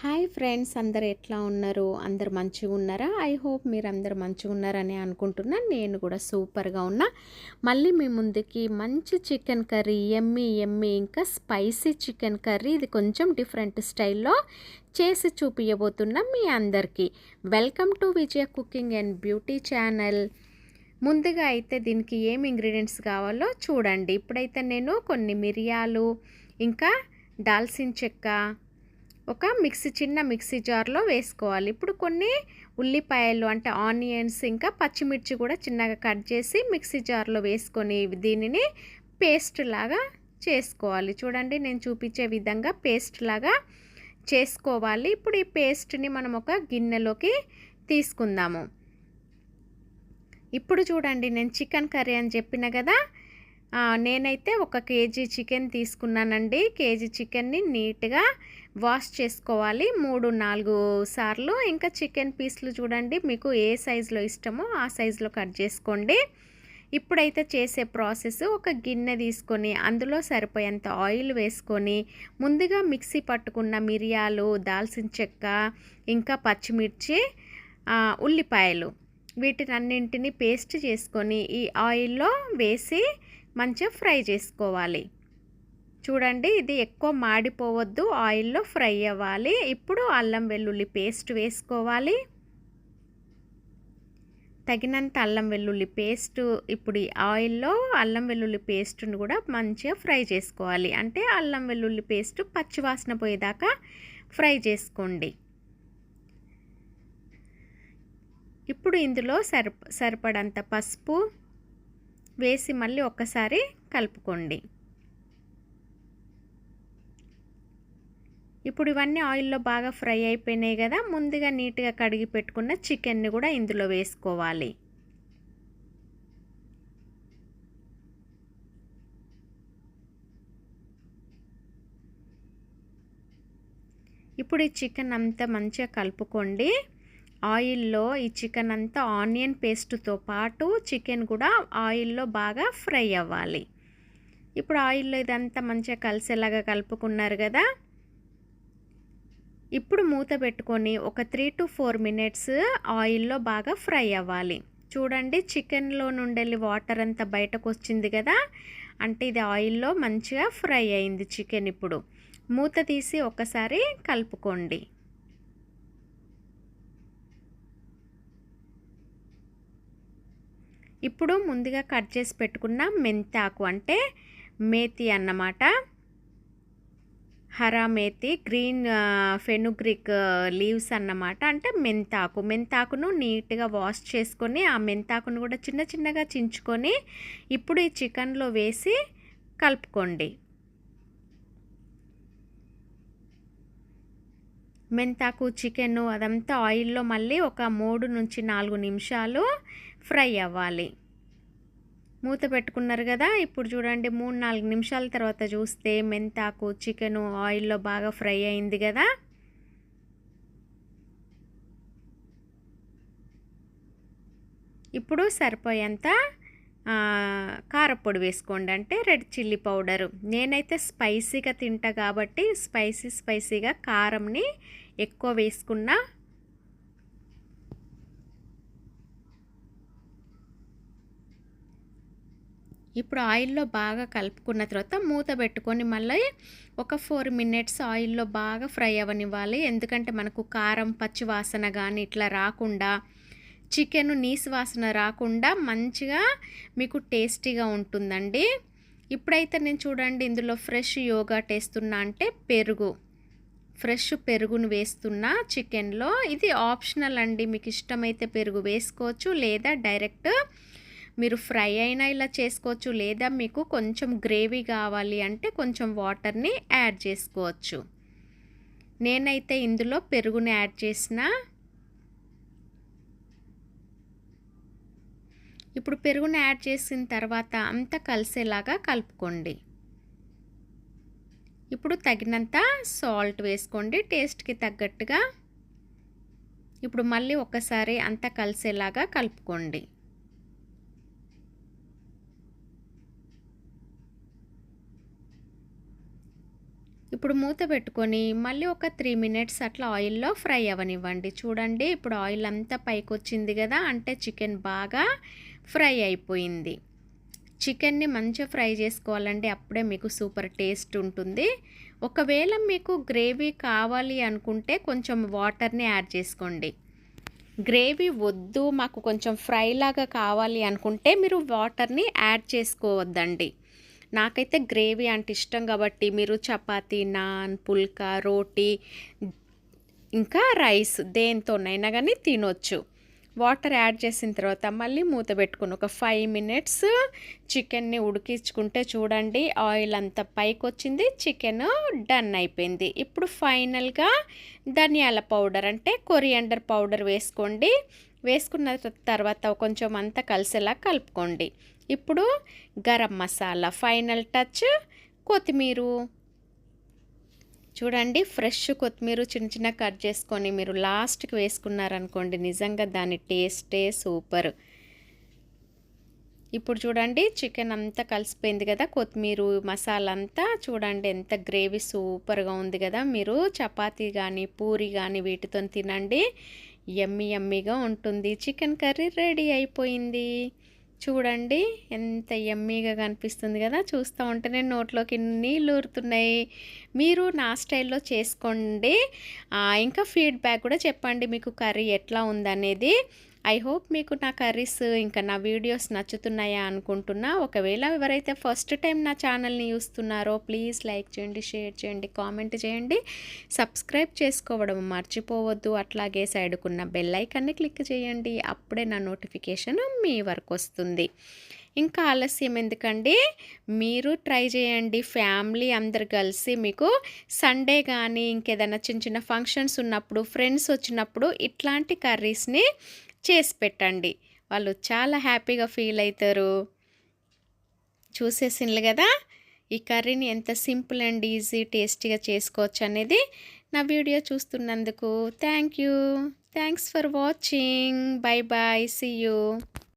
Hi friends అందరు ఎట్లా ఉన్నారు? అందరు మంచిగా ఉన్నారా? ఐ హోప్ మీరు అందరు మంచిగా ఉన్నారని అనుకుంటున్నా. నేను కూడా సూపర్గా ఉన్నా. మళ్ళీ మీ ముందుకి మంచి చికెన్ కర్రీ ఎమ్మి ఎమ్మి ఇంకా స్పైసీ చికెన్ కర్రీ. ఇది కొంచెం డిఫరెంట్ స్టైల్లో చేసి చూపించబోతున్నా మీ అందరికీ. Welcome to Vijaya cooking and beauty channel. ముందుగా అయితే దీనికి ఏం ఇంగ్రీడియంట్స్ కావాలో చూడండి. ఇప్పుడైతే నేను కొన్ని మిరియాలు ఇంకా దాల్చిన చెక్క ఒక మిక్సీ చిన్న మిక్సీ జార్లో వేసుకోవాలి. ఇప్పుడు కొన్ని ఉల్లిపాయలు అంటే ఆనియన్స్ ఇంకా పచ్చిమిర్చి కూడా చిన్నగా కట్ చేసి మిక్సీ జార్లో వేసుకొని దీనిని పేస్ట్ లాగా చేసుకోవాలి. చూడండి నేను చూపించే విధంగా పేస్ట్ లాగా చేసుకోవాలి. ఇప్పుడు ఈ పేస్ట్ని మనం ఒక గిన్నెలోకి తీసుకుందాము. ఇప్పుడు చూడండి నేను చికెన్ కర్రీ అని చెప్పిన కదా నేనైతే ఒక కేజీ చికెన్ తీసుకున్నానండి. కేజీ చికెన్ని నీట్గా వాష్ చేసుకోవాలి. మూడు నాలుగు సార్లు. ఇంకా చికెన్ పీస్లు చూడండి. మీకు ఏ సైజులో ఇష్టమో ఆ సైజులో కట్ చేసుకోండి. ఇప్పుడైతే చేసే ప్రాసెస్ ఒక గిన్నె తీసుకొని అందులో సరిపోయేంత ఆయిల్ వేసుకొని ముందుగా మిక్సీ పట్టుకున్న మిరియాలు దాల్చిన చెక్క ఇంకా పచ్చిమిర్చి ఉల్లిపాయలు. వీటినన్నింటిని పేస్ట్ చేసుకొని ఈ ఆయిల్లో వేసి మంచిగా ఫ్రై చేసుకోవాలి. చూడండి ఇది ఎక్కువ మాడిపోవద్దు. ఆయిల్లో ఫ్రై అవ్వాలి. ఇప్పుడు అల్లం వెల్లుల్లి పేస్ట్ వేసుకోవాలి. తగినంత అల్లం వెల్లుల్లి పేస్ట్ ఇప్పుడు ఈ ఆయిల్లో అల్లం వెల్లుల్లి పేస్ట్ను కూడా మంచిగా ఫ్రై చేసుకోవాలి. అంటే అల్లం వెల్లుల్లి పేస్ట్ పచ్చివాసన పోయేదాకా ఫ్రై చేసుకోండి. ఇప్పుడు ఇందులో సరిప సరిపడంత పసుపు వేసి మళ్ళీ ఒక్కసారి కలుపుకోండి. ఇప్పుడు ఇవన్నీ ఆయిల్లో బాగా ఫ్రై అయిపోయినాయి కదా ముందుగా నీట్గా కడిగి పెట్టుకున్న చికెన్ని కూడా ఇందులో వేసుకోవాలి. ఇప్పుడు ఈ చికెన్ అంతా మంచిగా కలుపుకోండి. ఆయిల్లో ఈ చికెన్ అంతా ఆనియన్ పేస్ట్తో పాటు చికెన్ కూడా ఆయిల్లో బాగా ఫ్రై అవ్వాలి. ఇప్పుడు ఆయిల్లో ఇదంతా మంచిగా కలిసేలాగా కలుపుకున్నారు కదా. ఇప్పుడు మూత పెట్టుకొని ఒక త్రీ టు ఫోర్ మినిట్స్ ఆయిల్లో బాగా ఫ్రై అవ్వాలి. చూడండి చికెన్లో నుండి వాటర్ అంతా బయటకు వచ్చింది కదా. అంటే ఇది ఆయిల్లో మంచిగా ఫ్రై అయింది చికెన్ ఇప్పుడు. మూత తీసి ఒకసారి కలుపుకోండి. ఇప్పుడు ముందుగా కట్ చేసి పెట్టుకున్న మెంతాకు అంటే మేతి అన్నమాట. హరామేతి గ్రీన్ ఫెనుగ్రిక్ లీవ్స్ అన్నమాట. అంటే మెంతాకు. మెంతాకును నీట్గా వాష్ చేసుకొని ఆ మెంతాకును కూడా చిన్న చిన్నగా చించుకొని ఇప్పుడు ఈ చికెన్లో వేసి కలుపుకోండి. మెంతాకు చికెన్ అదంతా ఆయిల్లో మళ్ళీ ఒక మూడు నుంచి నాలుగు నిమిషాలు ఫ్రై అవ్వాలి. మూత పెట్టుకున్నారు కదా ఇప్పుడు చూడండి మూడు నాలుగు నిమిషాల తర్వాత చూస్తే మెంతాకు చికెను ఆయిల్లో బాగా ఫ్రై అయింది కదా. ఇప్పుడు సరిపోయేంత కారపొడి వేసుకోండి. అంటే రెడ్ చిల్లీ పౌడరు. నేనైతే స్పైసీగా తింటా కాబట్టి స్పైసీ స్పైసీగా కారంని ఎక్కువ వేసుకున్నా ఇప్పుడు ఆయిల్లో బాగా కలుపుకున్న తర్వాత మూత పెట్టుకొని మళ్ళీ ఒక ఫోర్ మినిట్స్ ఆయిల్లో బాగా ఫ్రై అవ్వనివ్వాలి ఎందుకంటే మనకు కారం పచ్చి వాసన కానీ ఇట్లా రాకుండా చికెన్ నీసు వాసన రాకుండా మంచిగా మీకు టేస్టీగా ఉంటుందండి. ఇప్పుడైతే నేను చూడండి ఇందులో ఫ్రెష్ యోగా వేస్తున్నా అంటే పెరుగు ఫ్రెష్ పెరుగును వేస్తున్నా చికెన్లో. ఇది ఆప్షనల్ అండి. మీకు ఇష్టమైతే పెరుగు వేసుకోవచ్చు లేదా డైరెక్ట్ మీరు ఫ్రై అయినా ఇలా చేసుకోవచ్చు లేదా మీకు కొంచెం గ్రేవీ కావాలి అంటే కొంచెం వాటర్ని యాడ్ చేసుకోవచ్చు. నేనైతే ఇందులో పెరుగుని యాడ్ చేసిన. ఇప్పుడు పెరుగుని యాడ్ చేసిన తర్వాత అంతా కలిసేలాగా కలుపుకోండి. ఇప్పుడు తగినంత సాల్ట్ వేసుకోండి టేస్ట్కి తగ్గట్టుగా. ఇప్పుడు మళ్ళీ ఒకసారి అంతా కలిసేలాగా కలుపుకోండి. ఇప్పుడు మూత పెట్టుకొని మళ్ళీ ఒక త్రీ మినిట్స్ అట్లా ఆయిల్లో ఫ్రై అవ్వనివ్వండి చూడండి ఇప్పుడు ఆయిల్ అంతా పైకి వచ్చింది కదా అంటే చికెన్ బాగా ఫ్రై అయిపోయింది. చికెన్ని మంచిగా ఫ్రై చేసుకోవాలంటే అప్పుడే మీకు సూపర్ టేస్ట్ ఉంటుంది. ఒకవేళ మీకు గ్రేవీ కావాలి అనుకుంటే కొంచెం వాటర్ని యాడ్ చేసుకోండి. గ్రేవీ వద్దు మాకు కొంచెం ఫ్రై లాగా కావాలి అనుకుంటే మీరు వాటర్ని యాడ్ చేసుకోవద్దండి. నాకైతే గ్రేవీ అంటే ఇష్టం కాబట్టి మీరు చపాతీ నాన్ పుల్కా రోటీ ఇంకా రైస్ దేంతోనైనా కానీ తినొచ్చు. వాటర్ యాడ్ చేసిన తర్వాత మళ్ళీ మూత పెట్టుకుని ఒక ఫైవ్ మినిట్స్ చికెన్ని ఉడికించుకుంటే చూడండి ఆయిల్ అంతా పైకి వచ్చింది చికెన్ డన్ అయిపోయింది. ఇప్పుడు ఫైనల్గా ధనియాల పౌడర్ అంటే కొరియండర్ పౌడర్ వేసుకోండి. వేసుకున్న తర్వాత కొంచెం అంతా కలిసేలా కలుపుకోండి. ఇప్పుడు గరం మసాలా ఫైనల్ టచ్ కొత్తిమీర. చూడండి ఫ్రెష్ కొత్తిమీర చిన్న చిన్న కట్ చేసుకొని మీరు లాస్ట్కి వేసుకున్నారనుకోండి నిజంగా దాని టేస్టే సూపర్. ఇప్పుడు చూడండి చికెన్ అంతా కలిసిపోయింది కదా కొత్తిమీర మసాలా అంతా చూడండి ఎంత గ్రేవీ సూపర్గా ఉంది కదా. మీరు చపాతీ కానీ పూరి కానీ వీటితో తినండి ఎమ్మి ఎమ్మిగా ఉంటుంది. చికెన్ కర్రీ రెడీ అయిపోయింది. చూడండి ఎంత ఎమ్మీగా కనిపిస్తుంది కదా. చూస్తూ ఉంటేనే నోట్లోకి నీళ్ళు ఊరుతున్నాయి. మీరు నా స్టైల్లో చేసుకోండి. ఇంకా ఫీడ్బ్యాక్ కూడా చెప్పండి మీకు కర్రీ ఎట్లా ఉందనేది. ఐ హోప్ మీకు నా కర్రీస్ ఇంకా నా వీడియోస్ నచ్చుతున్నాయా అనుకుంటున్నా. ఒకవేళ ఎవరైతే ఫస్ట్ టైం నా ఛానల్ని చూస్తున్నారో ప్లీజ్ లైక్ చేయండి షేర్ చేయండి కామెంట్ చేయండి. సబ్స్క్రైబ్ చేసుకోవడం మర్చిపోవద్దు. అట్లాగే సైడ్కున్న బెల్ ఐకాన్ని క్లిక్ చేయండి. అప్పుడే నా నోటిఫికేషన్ మీ వరకు వస్తుంది. ఇంకా ఆలస్యం ఎందుకండి? మీరు ట్రై చేయండి. ఫ్యామిలీ అందరు కలిసి మీకు సండే కానీ ఇంకేదైనా చిన్న చిన్న ఫంక్షన్స్ ఉన్నప్పుడు ఫ్రెండ్స్ వచ్చినప్పుడు ఇట్లాంటి కర్రీస్ని చేసి పెట్టండి. వాళ్ళు చాలా హ్యాపీగా ఫీల్ అవుతారు చూసేసింది కదా? ఈ కర్రీని ఎంత సింపుల్ అండ్ ఈజీ టేస్టీగా చేసుకోవచ్చు అనేది నా video చూస్తున్నందుకు thank you. Thanks for watching. Bye bye see you